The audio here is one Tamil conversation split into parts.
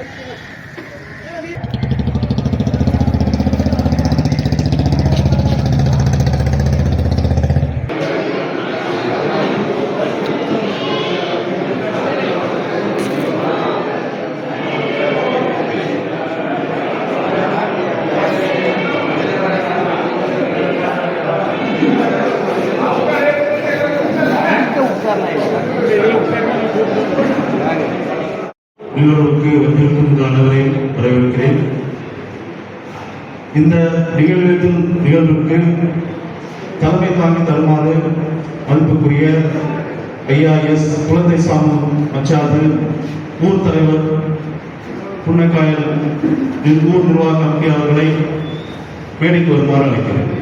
I can't. நிகழ்வுக்கு வந்திருக்கும் அனைவரையும் வரவேற்கிறேன். இந்த நிகழ்வின் நிகழ்வுக்கு தலைமை தாங்கி தருமாறு அன்புக்குரிய ஐயா எஸ் குழந்தை சாமு மச்சாது ஊர் தலைவர் புன்னக்காயல் ஊர் நிர்வாக கமிட்டி அவர்களை மேடைக்கு வருமாறு அழைக்கிறேன்.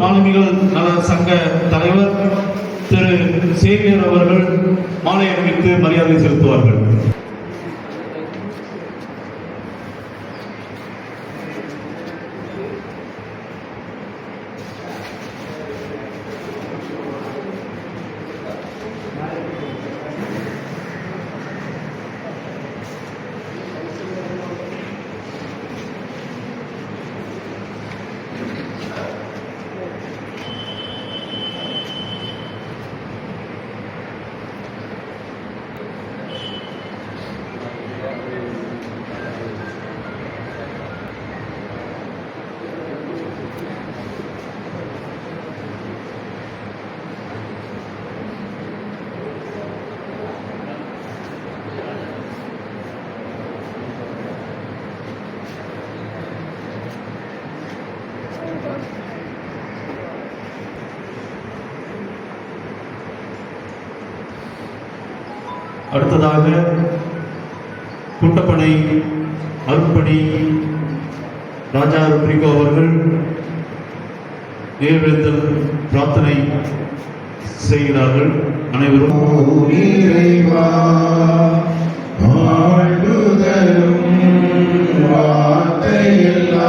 மாணவிகள் நல சங்க தலைவர் திரு சேவியர் அவர்கள் மாலை அணிவித்து மரியாதை செலுத்துவார்கள். அடுத்ததாக குட்டப்பனை அருட்பணி ராஜா ருப்ரிகோ அவர்கள் நேர்வேந்தல் பிரார்த்தனை செய்கிறார்கள் அனைவரும். இறைவா ஆண்டுதலும் வார்த்தையெல்லாம்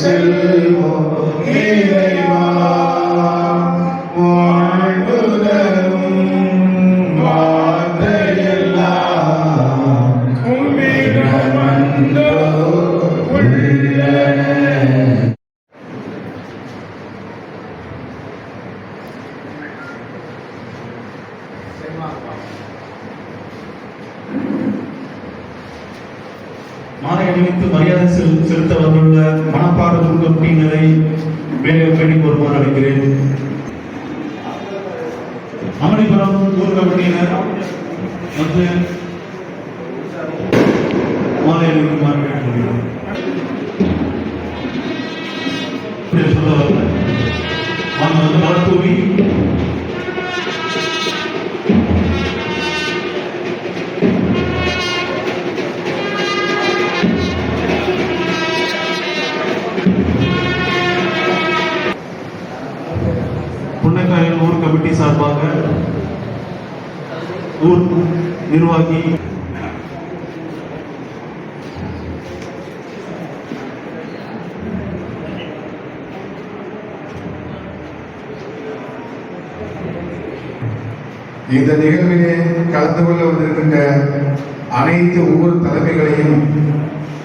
செல்வோம் இறைவா வாழ்வுதரும் வார்த்தையெல்லாம் மாலை அணிவித்து மரியாதை செல்- செலுத்த வந்துள்ள மணப்பாடு குடும்பத்தினரை மேலே மேடைக்கு வருமாறு அழைக்கிறேன் அமளிபுரம் ஊர் கமிட்டியினர் வந்து மாலை அணிவிக்குமாறு கேட்டுக்கொள்கிறோம் சொல்ல வந்து மலர் தூவி உருவாக்கி இந்த நிகழ்விலே கலந்து கொள்ள வந்திருக்கின்ற அனைத்து ஒவ்வொரு தலைமைகளையும்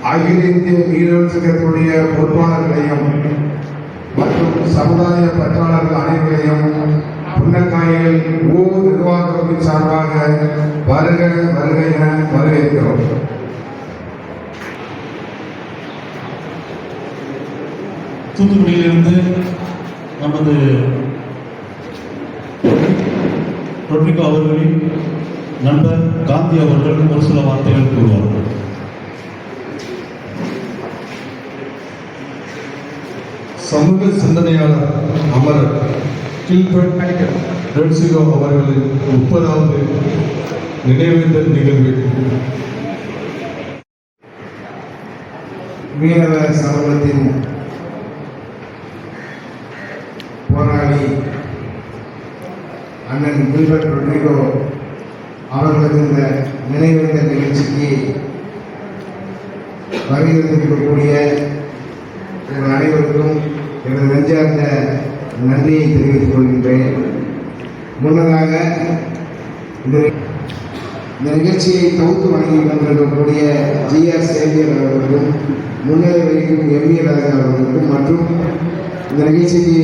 அகில இந்திய மீனவர் சங்கத்தினுடைய பொறுப்பாளர்களையும் மற்றும் சமுதாய பற்றாளர்கள் அனைவரையும் புன்னக்காயல் ஊர் நிர்வாகத்தின் சார்பாக வருக வருக என வரவேற்கிறோம். தூத்துக்குடியிலிருந்து நமது ரொட்ரிகோ அவர்களின் நண்பர் காந்தி அவர்கள் ஒரு சில வார்த்தைகள் கூறுவார்கள் சமூக சிந்தனையாளர் அமரர் கில்பர்ட் ரெட்சிகோ அவர்களின் முப்பதாவது நினைவேந்தல் நிகழ்வு. மீனவ சமூகத்தின் போராளி அண்ணன் கில்பர்ட் ரொட்ரிகோ அவர்களது இந்த நினைவேந்தல் நிகழ்ச்சிக்கு வருகிறந்திருக்கக்கூடிய உங்கள் அனைவருக்கும் எனது நெஞ்சார்ந்த நன்றியை தெரிவித்துக் கொள்கின்றேன். முன்னதாக இந்த இந்த நிகழ்ச்சியை தொகுத்து வழங்கி கொண்டிருக்கக்கூடிய ஜி ஆர் சேவியர் அவர்களுக்கும் முன்னிலை வகிக்கும் எம்ஏ ராஜா அவர்களுக்கும் மற்றும் இந்த நிகழ்ச்சிக்கு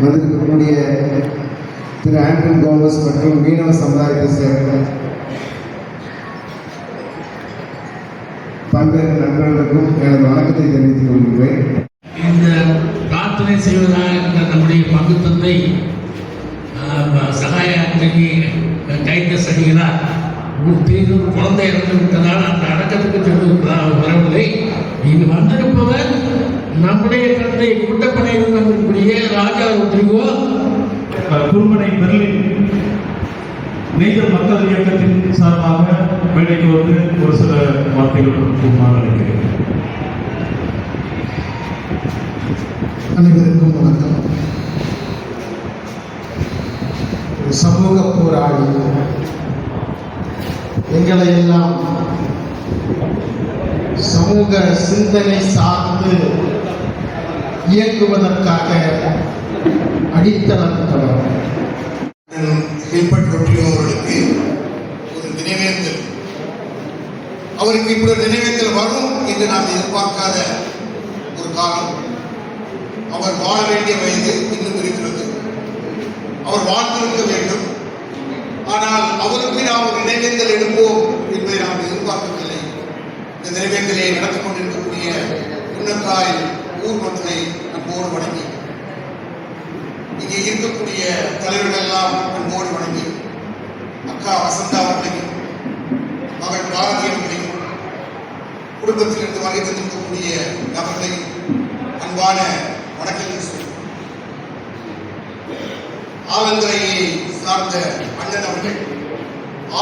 வந்திருக்கக்கூடிய திரு ஆண்டன் கோமஸ் மற்றும் மீனவ சமுதாயத்தை சேர்ந்த பல்வேறு நண்பர்களுக்கும் எனது வணக்கத்தை தெரிவித்துக் கொள்கிறேன் இந்த பிரார்த்தனை செய்வதாக பங்கு தந்தை சகாய அன்றைக்கு கைந்த சகிகிறார் ஒரு பெரிய குழந்தை இறந்து விட்டதால் அந்த அடக்கத்துக்கு சென்று வரவில்லை. இங்கு வந்திருப்பவர் நம்முடைய தந்தை கூட்டப்படையில் வந்திருக்கக்கூடிய ராஜா ஒன்றிவோ குருமனை பெர்லின் நெய்தல் மக்கள் இயக்கத்தின் சார்பாக மேடைக்கு வந்து ஒரு சில வார்த்தைகள் நினைக்கிறேன் அனைவருக்கும் வணக்கம் ஒரு சமூக போராளி எங்களை எல்லாம் சமூக சிந்தனை சார்ந்து இயங்குவதற்காக அடித்தளம் ஹில்பர்ட் ரொட்டியோ அவர்களுக்கு ஒரு நினைவேந்தல். அவருக்கு இப்படி ஒரு நினைவேந்தல் வரும் என்று நாம் எதிர்பார்க்காத ஒரு காலம். அவர் வாழ வேண்டிய வயது இன்னும் இருக்கிறது. அவர் வாழ்ந்திருக்க வேண்டும். ஆனால் அவருக்கு நாம் ஒரு நினைவேந்தல் எடுப்போம் என்பதை நாம் எதிர்பார்க்கவில்லை. இந்த நினைவேந்தலை நடத்தி கொண்டிருக்கக்கூடிய உன்னத்தாய் ஊர் மக்களை நம்மோடு வணங்கி இங்கே இருக்கக்கூடிய தலைவர்கள் எல்லாம் அன்போடு வணங்கி அக்கா வசந்தா அவர்களையும் மகள் பாரதி அவர்களையும் குடும்பத்திலிருந்து வருகை தந்திருக்கக்கூடிய நபர்களையும் அன்பான வணக்கங்கள் ஆலந்துறையை சார்ந்த அண்ணன் அவர்கள்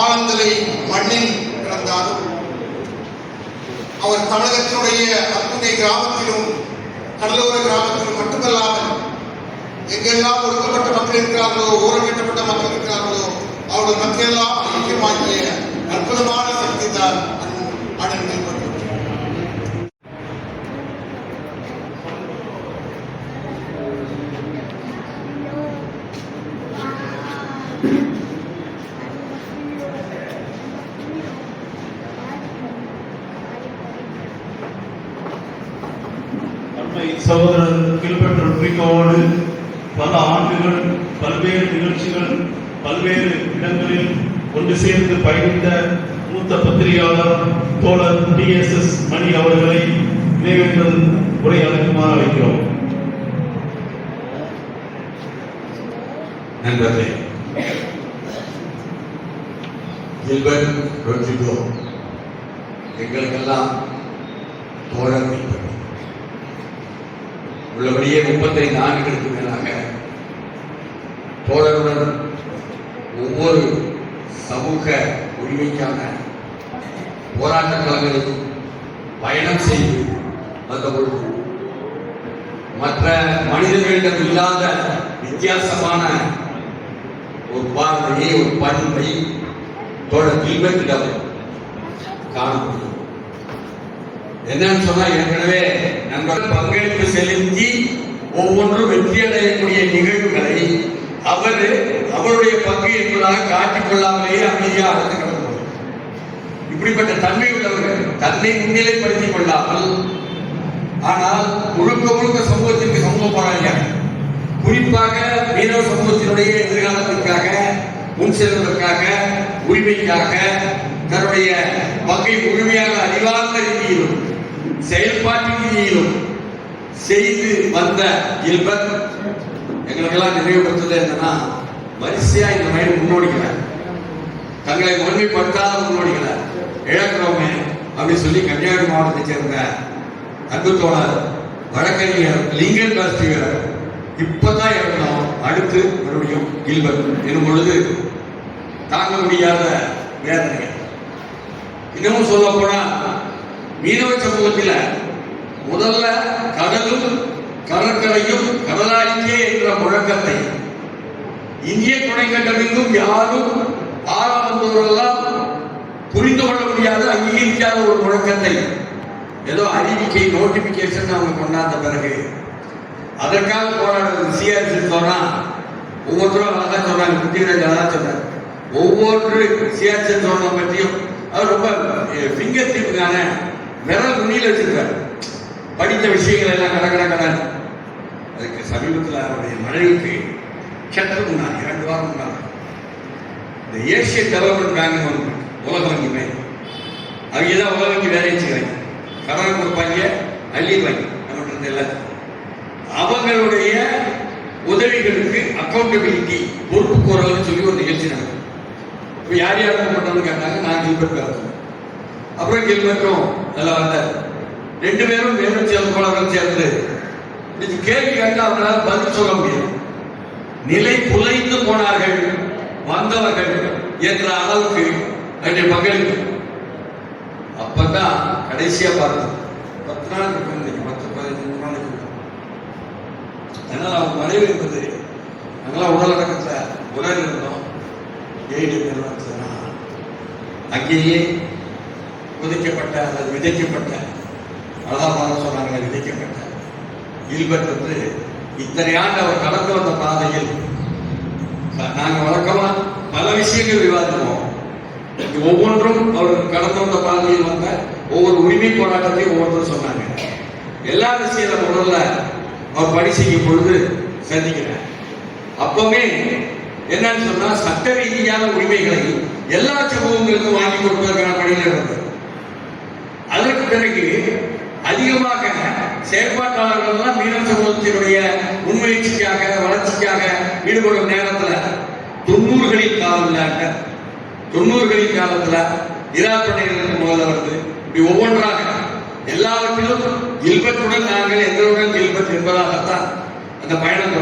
ஆலந்தலை மண்ணில் பிறந்தாலும் அவர் தமிழகத்தினுடைய அத்துணை கிராமத்திலும் கடலோர கிராமத்திலும் மட்டுமல்லாமல் எங்கெல்லாம் ஒடுக்கப்பட்ட மக்கள் இருக்கிறார்களோ ஓரமிட்டப்பட்ட மக்கள் இருக்கிறார்களோ அவர்கள் மக்கள் எல்லாம் அற்புதமான சக்தி தான் அண்ணன் மேம்பட்டு அண்மை சகோதரர் கில்பர்ட் ரொட்ரிகோவோடு பல ஆண்டுகள் பல்வேறு நிகழ்ச்சிகள் பல்வேறு இடங்களில் ஒன்று சேர்ந்து பயணித்த மூத்த பத்திரிகையாளர் தோழர் டி எஸ் எஸ் மணி அவர்களை நினைவேற்றல் உரையாடுமாறு அழைக்கிறோம் நண்பர்களே கில்பர்ட் ரொட்ரிகோ எங்களுக்கெல்லாம் தோழர் கில்பர்ட் உள்ளபடியே முப்பத்தைந்து ஆண்டுகளுக்கு மேலாக தோழருடன் ஒவ்வொரு சமூக உரிமைக்கான போராட்ட களங்களில் பயணம் செய்து வந்த பொழுது மற்ற மனிதர்களிடம் இல்லாத வித்தியாசமான ஒரு பார்வையை ஒரு பண்பை தோழர் கில்பர்ட்டிடம் காண முடியும். என்னன்னு சொன்னா ஏற்கனவே நண்பர்கள் பங்களிப்பு செலுத்தி ஒவ்வொன்றும் வெற்றி அடையக்கூடிய நிகழ்வுகளை அவர் அவருடைய பங்கு என்பதாக காட்டிக் கொள்ளாமலேயே அமைதியாக அழைத்து கிடந்தவர் இப்படிப்பட்ட தன்மை உள்ளவர்கள் தன்னை முன்னிலைப்படுத்திக் கொள்ளாமல் ஆனால் முழுக்க முழுக்க சமூகத்திற்கு சமூக போராளியாக குறிப்பாக மீனவ சமூகத்தினுடைய எதிர்காலத்திற்காக முன் செல்வதற்காக உரிமைக்காக தன்னுடைய பங்கை முழுமையாக அறிவார்ந்த ரீதியிலும் செயல்பாட்டு செய்து வந்த இல்பத் எங்களுக்கெல்லாம் நினைவுபடுத்துறது என்னன்னா வரிசையா இந்த மாதிரி முன்னோடிகளை தங்களை ஒன்மைப்படுத்தாத முன்னோடிகளை இழக்கிறோமே அப்படின்னு சொல்லி கன்னியாகுமரி மாவட்டத்தை சேர்ந்த அன்பு வழக்கறிஞர் லிங்கன் பாஸ்டிகர் இப்பதான் இறக்கணும் அடுத்து மறுபடியும் கில்பர்ட் எனும் பொழுது தாங்க முடியாத வேதனைகள். இன்னமும் சொல்ல போனா மீனவ சமூகத்தில் முதல்ல கடலும் கடற்கரையும் கடலாளிக்கே என்ற முழக்கத்தை. இந்திய துணைக்கண்டமெங்கும் யாரும் ஆள புரிந்து கொள்ள முடியாத அங்கீகரிக்காத ஒரு முழக்கத்தை. ஏதோ அறிவிக்கை நோட்டிபிகேஷன் அவங்க கொண்டாந்த பிறகு. அதற்காக போராடுறது சிஆர்சி சொன்னா ஒவ்வொருத்தரும் அழகா சொன்னாங்க குட்டிராஜ் அழகா சொன்னார். ஒவ்வொரு சிஆர்சி சொன்ன பற்றியும் அவர் ரொம்ப ஃபிங்கர் டிப்புக்கான விரல் நுனியில் வச்சிருக்காரு படித்த விஷயங்கள் எல்லாம் கட கட அதுக்கு சமீபத்தில் அவருடைய மனைவிக்கு சற்று முன்னாள் இரண்டு வாரம் முன்னால் இந்த ஏசிய டெவலப்மெண்ட் பேங்க் ஒன்று உலக வங்கி பேங்க் அவங்க தான் உலக வங்கி வேலையை செய்கிறாங்க. கடன் கொடுப்பாங்க அள்ளிடுவாங்க நம்மகிட்ட இருந்து எல்லாத்தையும் அவங்களுடைய உதவிகளுக்கு அக்கௌண்டபிலிட்டி பொறுப்பு கோரல்னு சொல்லி ஒரு நிகழ்ச்சி நடக்கும். இப்போ யார் யார் பண்ணணும்னு கேட்டாங்க நான் கில்பர்ட் பேசுறேன் அப்புறம் கில்பர்ட்டும் எல்லாம் வந்தார். ரெண்டு பேரும் மேலும் சேர்ந்து தோழர்கள் சேர்ந்து இது கேள்வி கேட்டால் அவர்களால் பதில் சொல்ல முடியும் நிலை புலைந்து போனார்கள் வந்தவர்கள் என்ற அளவுக்கு அவருடைய மகளுக்கு அப்பதான் கடைசியா பார்த்தோம் பத்து நாள் இருக்கும் இன்னைக்கு பத்து பதினஞ்சு நாளைக்கு இருக்கும். அதனால அவங்க மனைவி இருந்தது நாங்களாம் உடலடக்கத்தில் உடல் இருந்தோம். எய்டு நிறுவனத்தில் அங்கேயே புதைக்கப்பட்ட அல்லது விதைக்கப்பட்ட அழகாக சொன்னாங்க விதைக்கப்பட்ட. இல்பர்ட் வந்து இத்தனை ஆண்டு அவர் கடந்து வந்த பாதையில் நாங்க வழக்கமா பல விஷயங்கள் விவாதிப்போம். ஒவ்வொன்றும் அவர் கடந்து வந்த பாதையில் வந்த ஒவ்வொரு உரிமை போராட்டத்தையும் ஒவ்வொருத்தரும் சொன்னாங்க. எல்லா விஷயம் முதல்ல அவர் பணி செய்யும் பொழுது சந்திக்கிறார். அப்பவுமே என்னன்னு சொன்னா சட்ட ரீதியான உரிமைகளை எல்லா சமூகங்களுக்கும் வாங்கி கொடுப்பதற்கான பணியில் இருந்தது பிறகு அதிகமாக செயற்பாட்டாளர்கள்லாம் மீனவ சமூகத்தினுடைய முன்முயற்சிக்காக வளர்ச்சிக்காக ஈடுபடும் நேரத்துல தொண்ணூறுகளின் காலத்தில் இல்லாட்ட தொண்ணூறுகளின் காலத்துல இராப்படைகளுக்கு முதல்ல வருது. இப்படி ஒவ்வொன்றாக எல்லாவற்றிலும் இல்பத்துடன் நாங்கள் எங்களுடன் இல்பத் என்பதாகத்தான் அந்த பயணம்